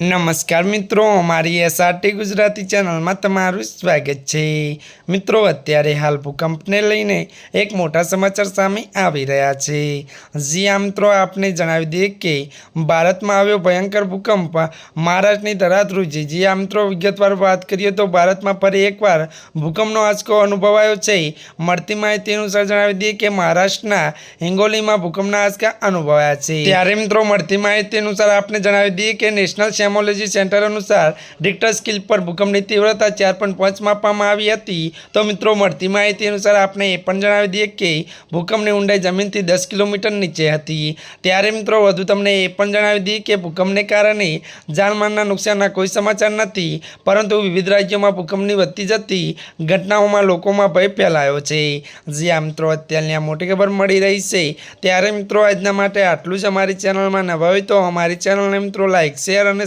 નમસ્કાર મિત્રો અમારી એસઆરટી ગુજરાતી ચેનલમાં તમારું સ્વાગત છે. મિત્રો, અત્યારે હાલ ભૂકંપને લઈને એક મોટા સમાચાર સામે આવી રહ્યા છે. જી આ મિત્રો, આપને જણાવી દઈએ કે ભારતમાં આવ્યો ભયંકર ભૂકંપ મહારાષ્ટ્રની ધરાધ્રુજી જી આ મિત્રો, વિગતવાર વાત કરીએ તો ભારતમાં ફરી એકવાર ભૂકંપનો આંચકો અનુભવાયો છે. મળતી માહિતી અનુસાર જણાવી દઈએ કે મહારાષ્ટ્રના હિંગોલીમાં ભૂકંપના આંચકા અનુભવાયા છે. ત્યારે, મિત્રો, મળતી માહિતી અનુસાર આપને જણાવી દઈએ કે નેશનલ સેમોલોજી સેન્ટર અનુસાર રિક્ટર સ્કિલ પર ભૂકંપની તીવ્રતા ચાર પોઈન્ટ પાંચ માપવામાં આવી હતી. તો મિત્રો, મળતી માહિતી અનુસાર આપણે એ પણ જણાવી દઈએ કે ભૂકંપની ઊંડાઈ જમીનથી દસ કિલોમીટર નીચે હતી. ત્યારે મિત્રો, વધુ તમને એ પણ જણાવી દઈએ કે ભૂકંપને કારણે જાનમાલના નુકસાનના કોઈ સમાચાર નથી, પરંતુ વિવિધ રાજ્યોમાં ભૂકંપની વધતી જતી ઘટનાઓમાં લોકોમાં ભય ફેલાયો છે. જ્યાં મિત્રો, અત્યારની આ મોટી ખબર મળી રહી છે. ત્યારે મિત્રો, આજના માટે આટલું જ અમારી ચેનલમાં નવા હોય તો અમારી ચેનલને મિત્રો લાઇક શેર અને